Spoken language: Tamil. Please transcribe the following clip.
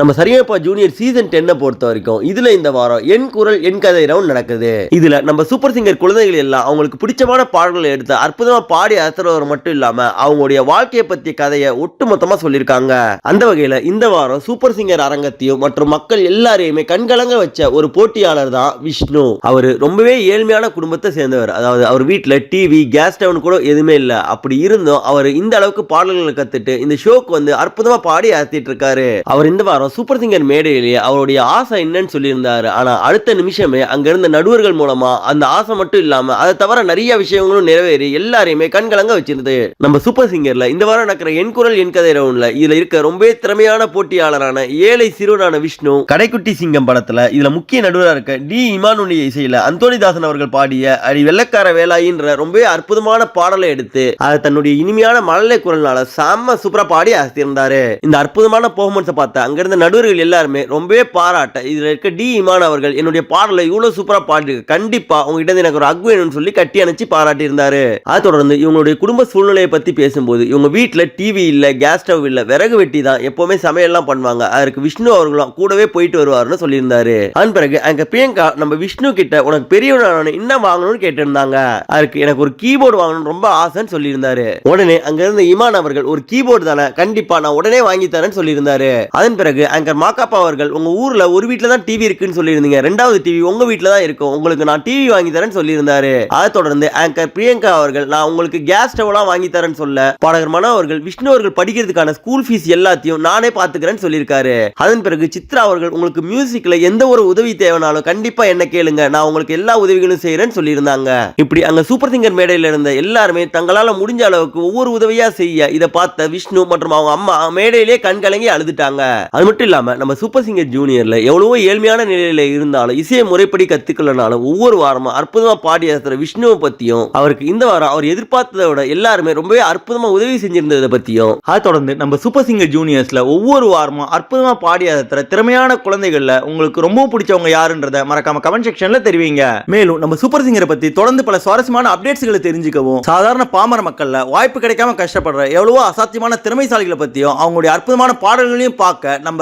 நம்ம சரியப்பா ஜூனியர் சீசன் டென்னை பொறுத்த வரைக்கும் இதுல இந்த வாரம் என் குரல் என் கதை ரவுண்ட் நடக்குது. இதுல நம்ம சூப்பர் சிங்கர் குழந்தைகள் எல்லாம் அவங்களுக்கு பிடிச்சமான பாடல்களை எடுத்து அற்புதமா பாடி அசரவர் மட்டும் இல்லாம அவங்களுடைய வாழ்க்கையை பத்திய கதையை ஒட்டுமொத்தமா சொல்லியிருக்காங்க. அந்த வகையில இந்த வாரம் சூப்பர் சிங்கர் அரங்கத்தையும் மற்றும் மக்கள் எல்லாரையுமே கண்கலங்க வச்ச ஒரு போட்டியாளர் தான் விஷ்ணு. அவர் ரொம்பவே ஏழ்மையான குடும்பத்தை சேர்ந்தவர். அதாவது அவர் வீட்டுல டிவி கேஸ் ஸ்டவன் கூட எதுவுமே இல்லை. அப்படி இருந்தும் அவர் இந்த அளவுக்கு பாடல்களை கத்துட்டு இந்த ஷோக்கு வந்து அற்புதமா பாடி அசத்திட்டு இருக்காரு. அவர் இந்த வாரம் சூப்பர் சிங்கர் மேடையிலேயே அவருடைய ஆசை என்னன்னு சொல்லியிருந்தாரு. ஆனால் அடுத்த நிமிஷமே அங்கிருந்த நடுவர்கள் மூலமா அந்த ஆசை மட்டும் இல்லாம அதை தவிர நிறைய விஷயங்களும் நிறைவேறி எல்லாரையுமே கண்கலங்க வச்சிருந்தது. நம்ம சூப்பர் சிங்கர்ல இந்த வாரம் நடக்கிற என் குரல் என் கதை ரவுண்ட்ல இதுல இருக்க ரொம்பவே திறமையான போட்டியாளரான ஏழை சிறுவனான விஷ்ணு கடைக்குட்டி சிங்கம் படத்துல இதுல முக்கிய நடுவராக இருக்க டி இமானுடைய இசையில அந்தோனிதாசன் அவர்கள் பாடிய அடி வெள்ளக்கார வேலாயின்ற ரொம்பவே அற்புதமான பாடலை எடுத்து அதை தன்னுடைய இனிமையான மழலை குரல்னால செம்ம சூப்பரா பாடி அசத்திருந்தாரு இந்த அற்புதமான பெர்ஃபார்மன்ஸை பார்த்து அங்கிருந்து இருந்த நடுவர்கள் எல்லாருமே ரொம்பவே பாராட்ட இதில் இருக்க டி இமான் அவர்கள் என்னுடைய பாடலை இவ்வளோ சூப்பராக பாடிருக்கு கண்டிப்பாக உங்ககிட்ட இருந்து எனக்கு ஒரு அக் வேணும்னு சொல்லி கட்டி அணைச்சி பாராட்டியிருந்தாரு. அதை தொடர்ந்து இவங்களுடைய குடும்ப சூழ்நிலையை பற்றி பேசும்போது இவங்க வீட்டில் டிவி இல்லை கேஸ் ஸ்டவ் இல்லை விறகு வெட்டி தான் எப்போவுமே சமையல்லாம் பண்ணுவாங்க. அதற்கு விஷ்ணு அவர்களும் கூடவே போயிட்டு வருவாருன்னு சொல்லியிருந்தாரு. அதன் பிறகு அங்கே பிரியங்கா நம்ம விஷ்ணு கிட்ட உனக்கு பெரியவனான என்ன வாங்கணும்னு கேட்டிருந்தாங்க. அதுக்கு எனக்கு ஒரு கீபோர்டு வாங்கணும்னு ரொம்ப ஆசைன்னு சொல்லியிருந்தாரு. உடனே அங்க இருந்த இமான் அவர்கள் ஒரு கீபோர்டு தானே கண்டிப்பா நான் உடனே வாங்கி தரேன்னு சொல்லியிருந்தாரு. அதன் பிறகு இருக்குது ஆங்கர் மாக்காப்பா அவர்கள் உங்கள் ஊரில் ஒரு வீட்டில் தான் டிவி இருக்குன்னு சொல்லியிருந்தீங்க. ரெண்டாவது டிவி உங்கள் வீட்டில் தான் இருக்கும். உங்களுக்கு நான் டிவி வாங்கி தரேன்னு சொல்லியிருந்தாரு. அதை தொடர்ந்து ஆங்கர் பிரியங்கா அவர்கள் நான் உங்களுக்கு கேஸ் ஸ்டவ்லாம் வாங்கி தரேன்னு சொல்ல பாடகர் மனோ அவர்கள் விஷ்ணு அவர்கள் படிக்கிறதுக்கான ஸ்கூல் ஃபீஸ் எல்லாத்தையும் நானே பார்த்துக்கிறேன்னு சொல்லியிருக்காரு. அதன் பிறகு சித்ரா அவர்கள் உங்களுக்கு மியூசிக்கில் எந்த ஒரு உதவி தேவைனாலும் கண்டிப்பாக என்ன கேளுங்க. நான் உங்களுக்கு எல்லா உதவிகளும் செய்கிறேன்னு சொல்லியிருந்தாங்க. இப்படி அங்கே சூப்பர் சிங்கர் மேடையில் இருந்த எல்லாருமே தங்களால் முடிஞ்ச அளவுக்கு ஒவ்வொரு உதவியாக செய்ய இதை பார்த்த விஷ்ணு மற்றும் அவங்க அம்மா மேடையிலே கண்கலங்கி அழுதுட்டாங்க. அது மட்டும் இல்லாமல் நம்ம சூப்பர் சிங்கர் ஜூனியரில் எவ்வளவோ ஏழ்மையான நிலையில் இருந்தாலும் இசையை முறைப்படி கற்றுக்கலனாலும் ஒவ்வொரு வாரமும் அற்புதமாக பாடி அசத்துற விஷ்ணுவை பற்றியும் அவருக்கு இந்த வாரம் அவர் எதிர்பார்த்ததை விட எல்லாருமே ரொம்பவே அற்புதமாக உதவி செஞ்சிருந்ததை பற்றியும் அதை தொடர்ந்து நம்ம சூப்பர் சிங்கர் ஜூனியர்ஸில் ஒவ்வொரு வாரமும் அற்புதமாக பாடி அசத்துற திறமையான குழந்தைகளில் உங்களுக்கு ரொம்ப பிடிச்சவங்க யாருன்றத மறக்காம கமெண்ட் செக்ஷனில் தெரிவிங்க. மேலும் நம்ம சூப்பர் சிங்கரை பற்றி தொடர்ந்து பல சுவாரஸ்யமான அப்டேட்ஸ்களை தெரிஞ்சுக்கவும் சாதாரண பாமர மக்களில் வாய்ப்பு கிடைக்காம கஷ்டப்படுற எவ்வளவோ அசாத்தியமான திறமைசாலிகளை பற்றியும் அவங்களுடைய அற்புதமான பாடல்களையும் பார்க்க நம்ம